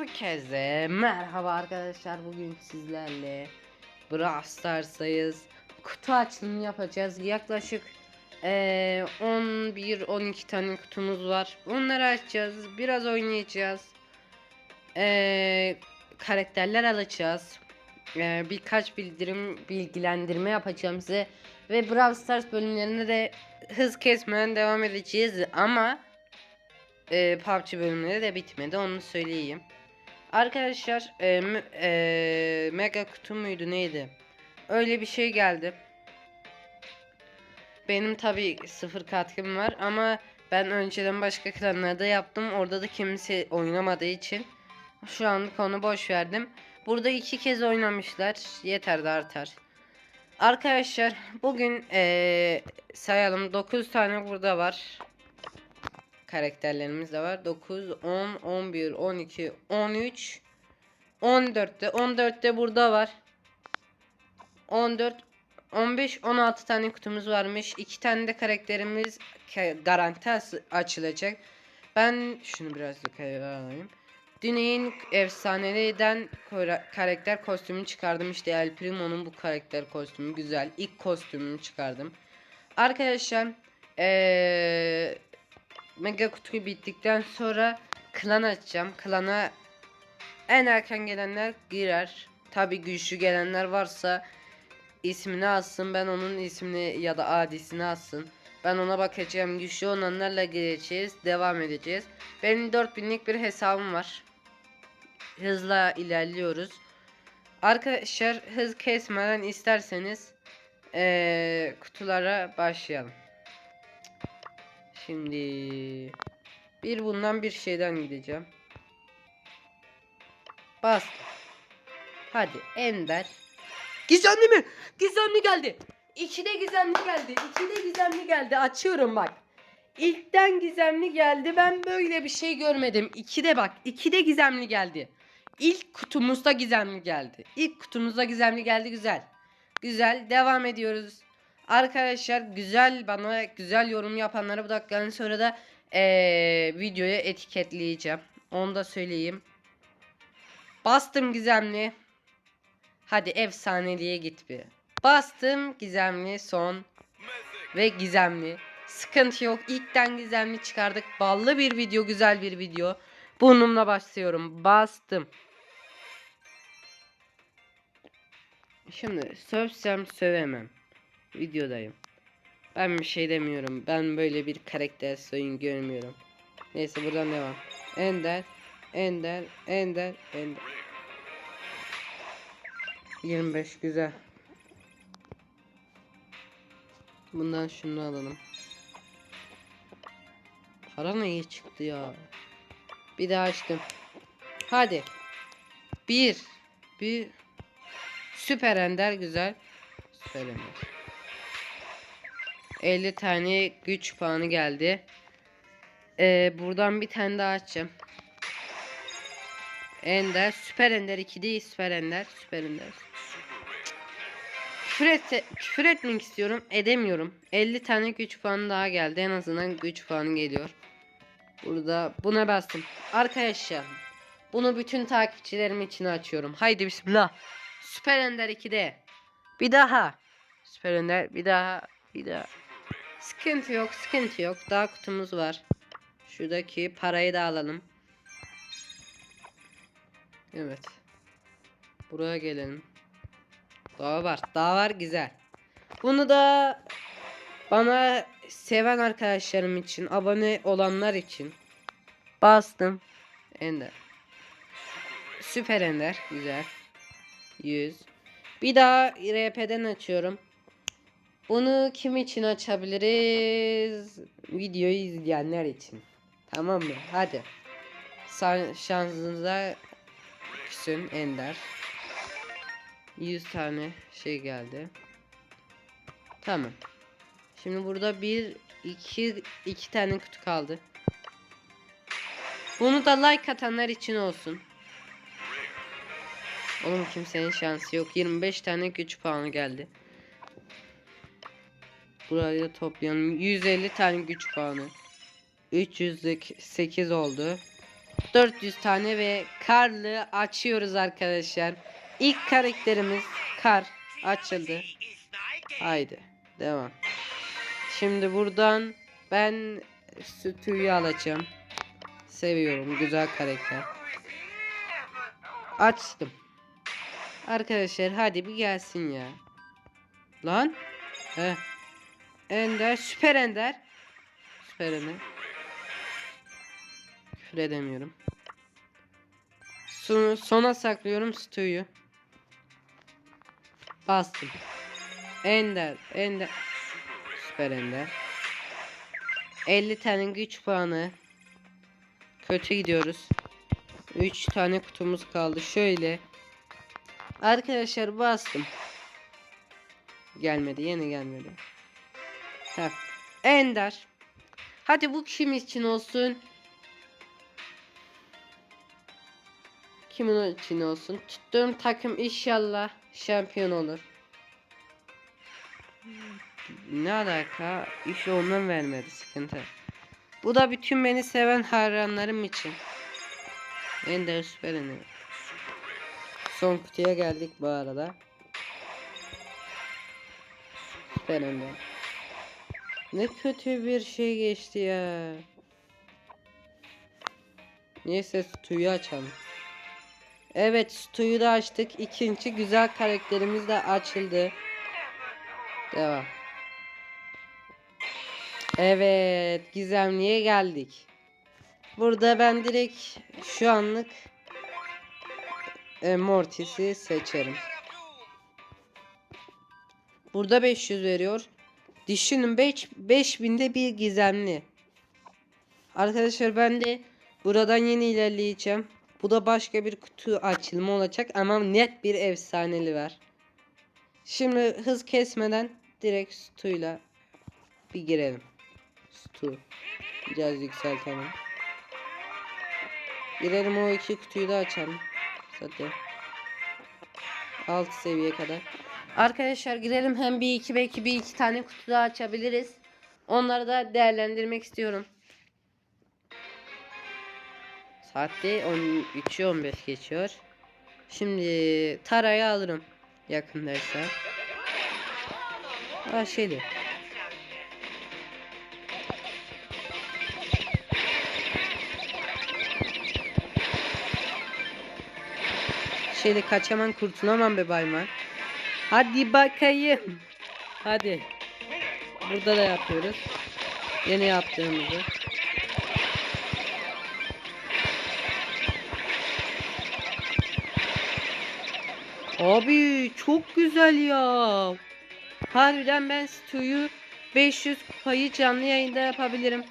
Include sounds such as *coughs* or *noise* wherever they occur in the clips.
Herkese merhaba arkadaşlar. Bugün sizlerle Brawl Stars'tayız. Kutu açılımı yapacağız. Yaklaşık eee 11-12 tane kutumuz var. Onları açacağız biraz oynayacağız. Eee, karakterler alacağız. Eee, birkaç bildirim bilgilendirme yapacağım size. Ve Brawl Stars bölümlerine de hız kesmeden devam edeceğiz. Ama e, PUBG bölümleri de bitmedi onu söyleyeyim. Arkadaşlar e, e, mega kutu muydu neydi? Öyle bir şey geldi. Benim tabi sıfır katkım var ama ben önceden başka klanlarda yaptım. Orada da kimse oynamadığı için şu anlık onu boş verdim. Burada iki kez oynamışlar. Yeter de artar. Arkadaşlar bugün e, sayalım 9 tane burada var karakterlerimiz de var. 9, 10, 11, 12, 13, 14'te. 14'te burada var. 14, 15, 16 tane kutumuz varmış. 2 tane de karakterimiz ka- garanti açılacak. Ben şunu biraz yukarı alayım. Düney'in efsaneliden kora- karakter kostümünü çıkardım. İşte El Primo'nun bu karakter kostümü güzel. İlk kostümünü çıkardım. Arkadaşlar eee mega kutu bittikten sonra klan açacağım. Klana en erken gelenler girer. Tabi güçlü gelenler varsa ismini alsın. Ben onun ismini ya da adisini alsın. Ben ona bakacağım. Güçlü olanlarla gireceğiz. Devam edeceğiz. Benim 4000'lik bir hesabım var. Hızla ilerliyoruz. Arkadaşlar hız kesmeden isterseniz eee, kutulara başlayalım. Şimdi bir bundan bir şeyden gideceğim. Bas. Hadi Ender. Gizemli mi? Gizemli geldi. İkide gizemli geldi. İkide gizemli geldi. Açıyorum bak. İlkten gizemli geldi. Ben böyle bir şey görmedim. İkide bak. İkide gizemli geldi. İlk kutumuzda gizemli geldi. İlk kutumuzda gizemli geldi. Güzel. Güzel. Devam ediyoruz. Arkadaşlar güzel bana güzel yorum yapanları bu dakikadan sonra da eee, videoya etiketleyeceğim. Onu da söyleyeyim. Bastım gizemli. Hadi efsaneliğe git bir. Bastım gizemli son ve gizemli. Sıkıntı yok. İlkten gizemli çıkardık. Ballı bir video, güzel bir video. Burnumla başlıyorum. Bastım. Şimdi sövsem sövemem. Videodayım. Ben bir şey demiyorum. Ben böyle bir karakter soyun görmüyorum. Neyse buradan devam. Ender, Ender, Ender, Ender. 25 güzel. Bundan şunu alalım. Para ne iyi çıktı ya. Bir daha açtım. Hadi. Bir. Bir. Süper Ender güzel. Süper Ender. 50 tane güç puanı geldi. Ee, buradan bir tane daha açacağım. Ender. Süper Ender 2 değil. Süper Ender. Süper Ender. Küfür, etse, küfür etmek istiyorum. Edemiyorum. 50 tane güç puanı daha geldi. En azından güç puanı geliyor. Burada buna bastım. Arkadaşlar. Bunu bütün takipçilerim için açıyorum. Haydi bismillah. Süper Ender 2'de. Bir daha. Süper Ender bir daha. Bir daha. Sıkıntı yok, sıkıntı yok. Daha kutumuz var. Şuradaki parayı da alalım. Evet. Buraya gelelim. Daha var, daha var güzel. Bunu da bana seven arkadaşlarım için, abone olanlar için bastım. Ender. Süper Ender, güzel. 100. Bir daha RP'den açıyorum. Bunu kim için açabiliriz? Videoyu izleyenler için. Tamam mı? Hadi. Sa- şansınıza küsün Ender. 100 tane şey geldi. Tamam. Şimdi burada bir iki iki tane kutu kaldı. Bunu da like atanlar için olsun. Oğlum kimsenin şansı yok. 25 tane güç puanı geldi. Buraya toplayalım. 150 tane güç puanı. 308 oldu. 400 tane ve karlı açıyoruz arkadaşlar. İlk karakterimiz kar açıldı. Haydi devam. Şimdi buradan ben sütüyü alacağım. Seviyorum güzel karakter. Açtım. Arkadaşlar hadi bir gelsin ya. Lan. He. Ender süper ender. Süper ender. Küfür edemiyorum. Son, sona saklıyorum stüyü. Bastım. Ender, Ender. Süper Ender. 50 tane güç puanı. Kötü gidiyoruz. 3 tane kutumuz kaldı. Şöyle. Arkadaşlar bastım. Gelmedi. Yine gelmedi. Heh. Ender. Hadi bu kim için olsun? Kimin için olsun? Tuttuğum takım inşallah şampiyon olur. Ne alaka? İş ondan vermedi sıkıntı. Bu da bütün beni seven hayranlarım için. Ender süper Ender. Son kutuya geldik bu arada. Süper Ender. Ne kötü bir şey geçti ya. Neyse Stu'yu açalım. Evet Stu'yu da açtık. İkinci güzel karakterimiz de açıldı. Devam. Evet gizemliye geldik. Burada ben direkt şu anlık e, Mortis'i seçerim. Burada 500 veriyor. Düşünün 5 5000'de bir gizemli. Arkadaşlar ben de buradan yeni ilerleyeceğim. Bu da başka bir kutu açılımı olacak ama net bir efsaneli var. Şimdi hız kesmeden direkt stuyla bir girelim. Stu. Biraz yükseltelim. Girelim o iki kutuyu da açalım. Zaten. Alt seviye kadar. Arkadaşlar girelim hem bir iki belki bir iki tane kutu daha açabiliriz. Onları da değerlendirmek istiyorum. Saatte 13'ü 15 geçiyor. Şimdi Tara'yı alırım yakındaysa. Ha şeydi. Şeyde kaçamam kurtulamam be bayman. Hadi bakayım. Hadi. Burada da yapıyoruz. Yeni yaptığımızı. Abi çok güzel ya. Harbiden ben Stu'yu 500 kupayı canlı yayında yapabilirim.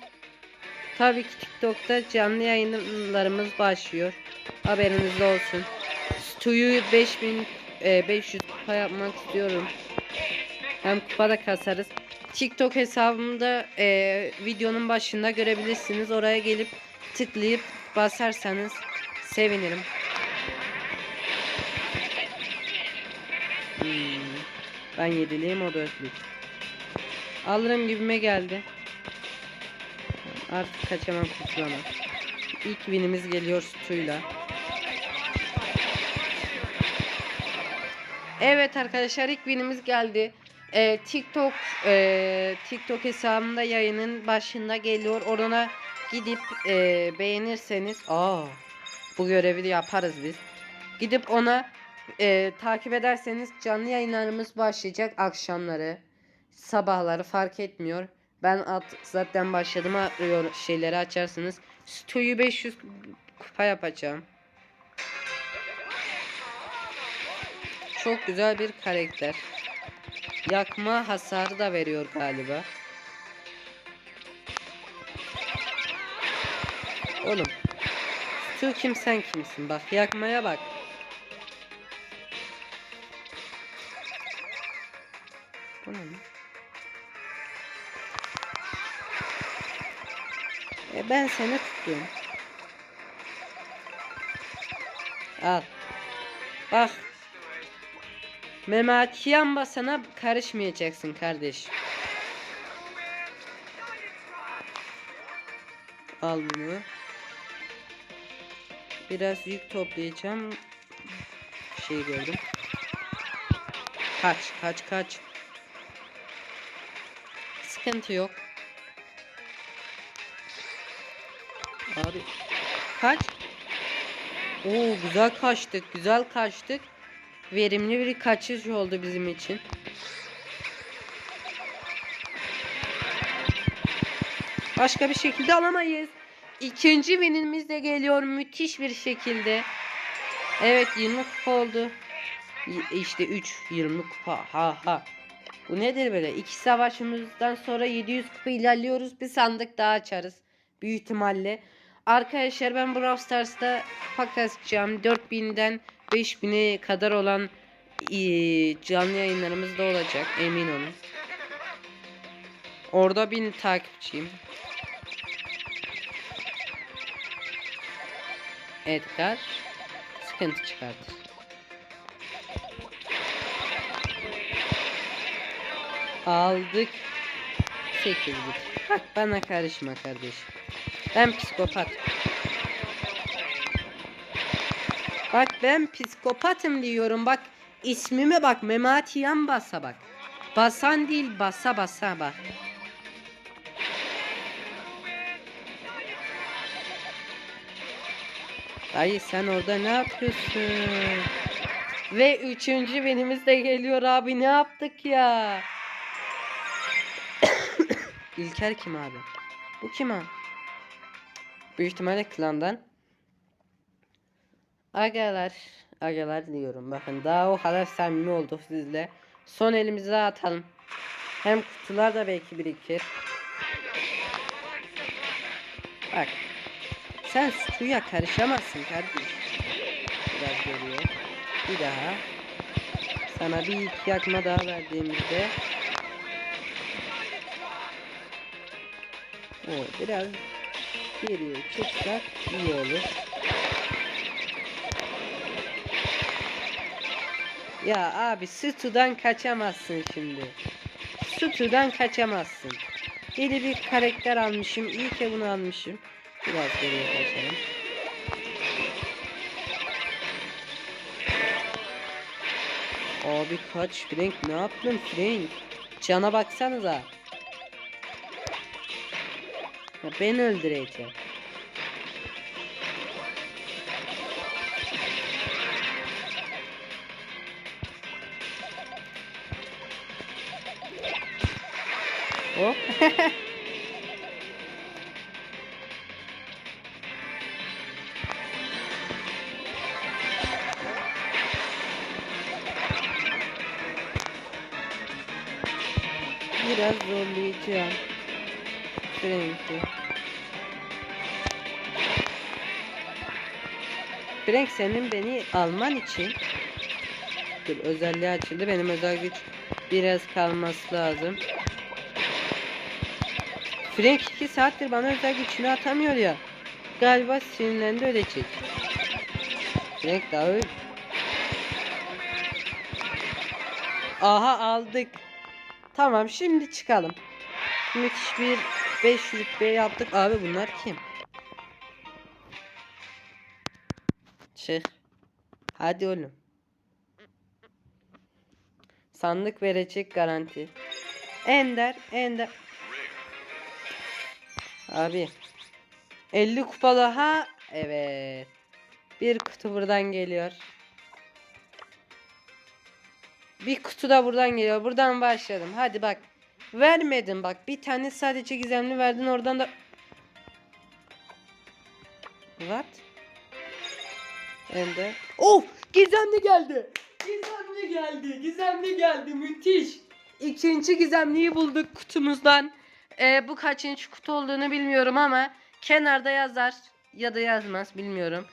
Tabii ki TikTok'ta canlı yayınlarımız başlıyor. Haberiniz olsun. Stu'yu 5000 e, 500 kupa yapmak istiyorum. Hem kupa da kasarız. TikTok hesabımda e, videonun başında görebilirsiniz. Oraya gelip tıklayıp basarsanız sevinirim. Hmm. Ben yediliyim o dörtlük. Alırım gibime geldi. Artık kaçamam kurtulamam. İlk winimiz geliyor Stu'yla. Evet arkadaşlar ilk winimiz geldi. Ee, TikTok e, TikTok hesabımda yayının başında geliyor. Orana gidip e, beğenirseniz aa bu görevi de yaparız biz. Gidip ona e, takip ederseniz canlı yayınlarımız başlayacak akşamları, sabahları fark etmiyor. Ben at, zaten başladım arıyor şeyleri açarsınız. Stu'yu 500 kupa yapacağım. Çok güzel bir karakter. Yakma hasarı da veriyor galiba. Oğlum. Stu kim sen kimsin? Bak yakmaya bak. Bu ne? E ben seni tutuyorum. Al. Bak. Memati Yamba sana karışmayacaksın kardeş. Al bunu. Biraz yük toplayacağım. Şey gördüm. Kaç kaç kaç. Sıkıntı yok. Abi kaç. Oo güzel kaçtık güzel kaçtık. Verimli bir kaçış oldu bizim için. Başka bir şekilde alamayız. İkinci winimiz de geliyor müthiş bir şekilde. Evet 20 kupa oldu. İşte 3 20 kupa. Ha ha. Bu nedir böyle? İki savaşımızdan sonra 700 kupa ilerliyoruz. Bir sandık daha açarız. Büyük ihtimalle. Arkadaşlar ben Brawl Stars'ta kupa kasacağım. 4000'den 5000'e kadar olan eee, canlı yayınlarımız da olacak. Emin olun. Orada bin takipçiyim. Edgar sıkıntı çıkartır. Aldık. 8 bit. Bana karışma kardeşim. Ben psikopat. Bak ben psikopatım diyorum bak. ismime bak Mematiyan basa bak. Basan değil basa basa bak. Dayı sen orada ne yapıyorsun? Ve üçüncü benimiz de geliyor abi ne yaptık ya? *coughs* İlker kim abi? Bu kim abi? Büyük ihtimalle klandan. Agalar, agalar diyorum. Bakın daha o kadar samimi olduk sizle. Son elimizi atalım. Hem kutular da belki birikir. Bak. Sen suya karışamazsın kardeşim. Biraz geliyor. Bir daha. Sana bir iki yakma daha verdiğimizde. O biraz geriye çıksak iyi olur. Ya abi sütudan kaçamazsın şimdi. Sütudan kaçamazsın. Yeni bir karakter almışım. İyi ki bunu almışım. Biraz geriye kaçalım. Abi kaç Frank ne yaptın Frank? Cana baksanıza. Ya ben öldüreceğim. Hop. *laughs* Biraz zorlayacağım. Frank'i. Frank senin beni alman için Dur özelliği açıldı. Benim özel güç biraz kalması lazım. Frank 2 saattir bana özel gücünü atamıyor ya. Galiba sinirlendi ölecek. Frank daha öl. Aha aldık. Tamam şimdi çıkalım. Müthiş bir 5 rütbe yaptık. Abi bunlar kim? Çık. Hadi oğlum. Sandık verecek garanti. Ender, Ender. Abi. 50 kupa daha. Evet. Bir kutu buradan geliyor. Bir kutu da buradan geliyor. Buradan başladım. Hadi bak. Vermedin bak. Bir tane sadece gizemli verdin. Oradan da What? Ender. Of! Gizemli geldi. Gizemli geldi. Gizemli geldi. Müthiş. İkinci gizemliyi bulduk kutumuzdan. Ee, bu kaçıncı kutu olduğunu bilmiyorum ama kenarda yazar ya da yazmaz bilmiyorum.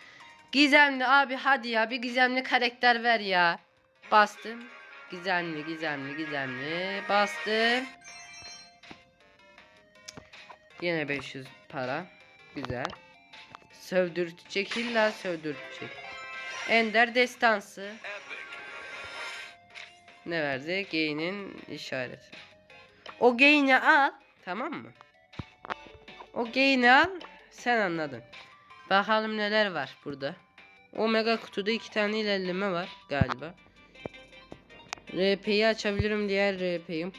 Gizemli abi hadi ya bir gizemli karakter ver ya. Bastım. Gizemli gizemli gizemli. Bastım. Yine 500 para. Güzel. Sövdürtecek illa sövdürtecek. Ender destansı. Ne verdi? Gain'in işareti. O gain'i al. Tamam mı? O gain'i al. Sen anladın. Bakalım neler var burada. O mega kutuda iki tane ilerleme var galiba. RP'yi açabilirim diğer RP'yim.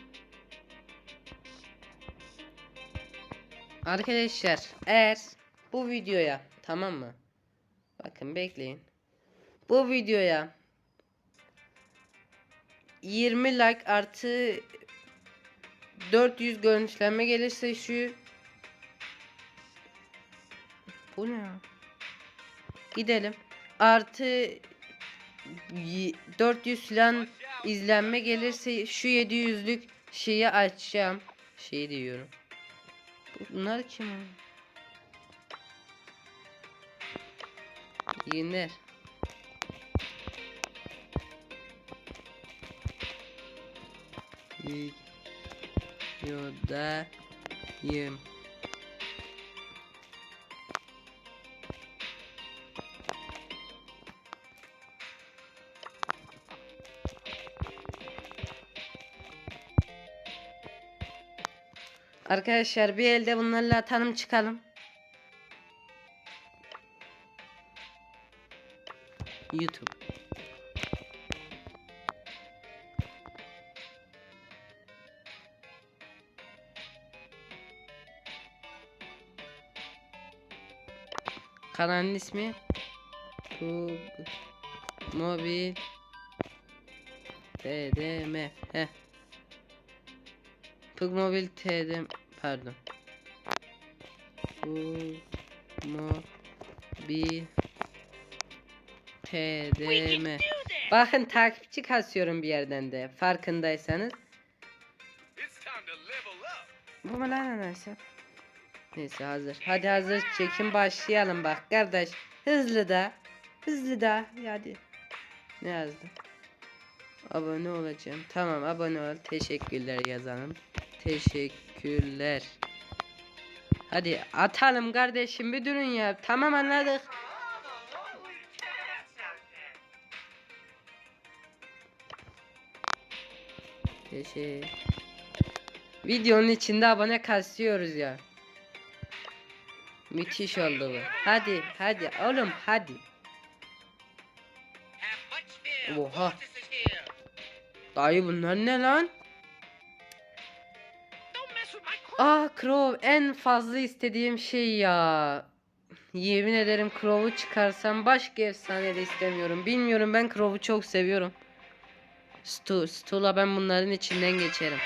Arkadaşlar eğer bu videoya tamam mı? Bakın bekleyin. Bu videoya 20 like artı 400 görüntülenme gelirse şu Bu ne? Gidelim. Artı y- 400 falan izlenme gelirse şu 700'lük şeyi açacağım. Şey diyorum. Bunlar kim? ya? İyi Videodayım. Arkadaşlar bir elde bunlarla atalım çıkalım. YouTube. Kanalın ismi Pug Mobil TDM Heh. Pug Mobil TDM pardon. Pug Mobil TDM Bakın takipçi kasıyorum bir yerden de. Farkındaysanız. Bu mu lan anası? Neyse hazır. Hadi hazır çekim başlayalım bak kardeş. Hızlı da. Hızlı da. Hadi. Ne yazdı? Abone olacağım. Tamam abone ol. Teşekkürler yazalım. Teşekkürler. Hadi atalım kardeşim bir durun ya. Tamam anladık. Teşekkür. Videonun içinde abone kasıyoruz ya. Müthiş oldu bu. Hadi hadi oğlum hadi. Oha. Dayı bunlar ne lan? Crow. Ah Crow en fazla istediğim şey ya. Yemin ederim Crow'u çıkarsam başka efsane de istemiyorum. Bilmiyorum ben Crow'u çok seviyorum. Stu, Stu'la ben bunların içinden geçerim.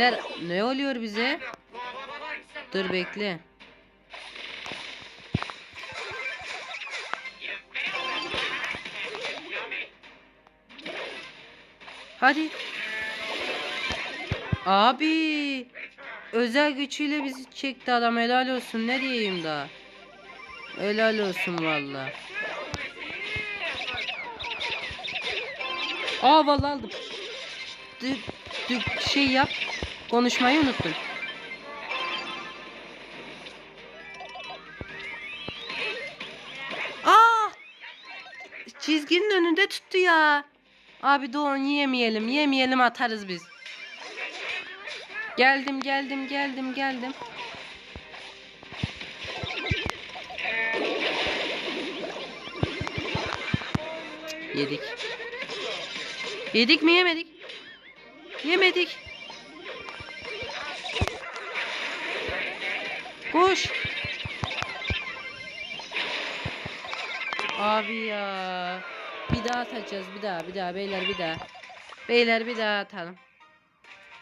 Beyler ne oluyor bize? Dur bekle. Hadi. Abi. Özel gücüyle bizi çekti adam helal olsun ne diyeyim daha. Helal olsun valla. Aa vallahi aldım. Dü, dü, şey yap. Konuşmayı unuttun. Aa! Çizginin önünde tuttu ya. Abi Doğan yemeyelim. Yemeyelim atarız biz. Geldim geldim geldim geldim. Yedik. Yedik mi yemedik? Yemedik. Koş. Abi ya. Bir daha atacağız bir daha bir daha beyler bir daha. Beyler bir daha atalım.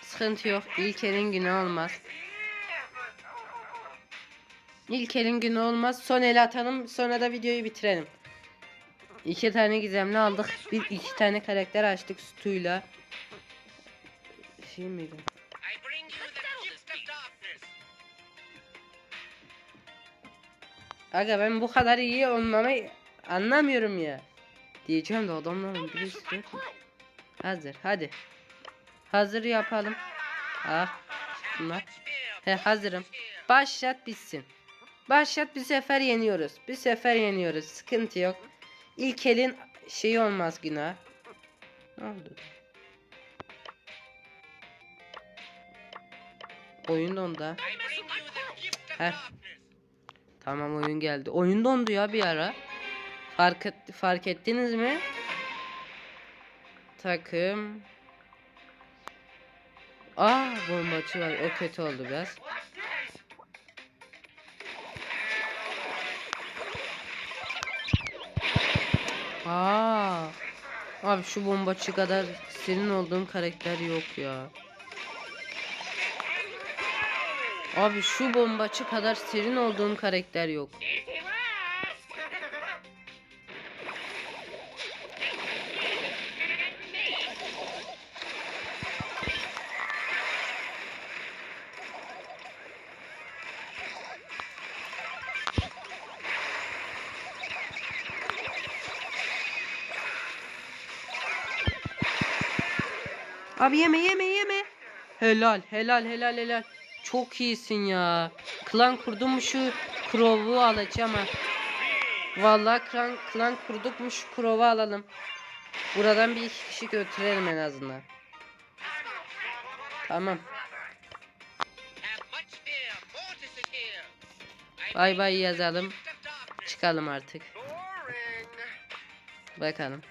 Sıkıntı yok. İlker'in günü olmaz. İlker'in günü olmaz. Son el atalım sonra da videoyu bitirelim. İki tane gizemli aldık. Bir iki tane karakter açtık Stu'yla. Şey miydi? Aga ben bu kadar iyi olmamı anlamıyorum ya. Diyeceğim de adamların birisi yok? Hazır hadi. Hazır yapalım. Ah. Bunlar. He hazırım. Başlat bitsin. Başlat bir sefer yeniyoruz. Bir sefer yeniyoruz. Sıkıntı yok. İlk elin şeyi olmaz günah. Ne oldu? Oyun of Heh. Tamam oyun geldi. Oyun dondu ya bir ara. Fark, et- fark ettiniz mi? Takım. Aa bombacı var. O kötü oldu biraz. Aa. Abi şu bombacı kadar senin olduğum karakter yok ya. Abi şu bombacı kadar serin olduğum karakter yok. Abi yeme yeme yeme. Helal helal helal helal. Çok iyisin ya. Klan kurdum mu şu Crow'u alacağım ha. Vallahi klan, klan kurduk mu şu Crow'u alalım. Buradan bir iki kişi götürelim en azından. Tamam. Bay bay yazalım. Çıkalım artık. Bakalım.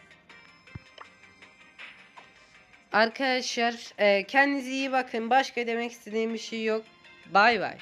Arkadaşlar e, kendinize iyi bakın. Başka demek istediğim bir şey yok. Bay bay.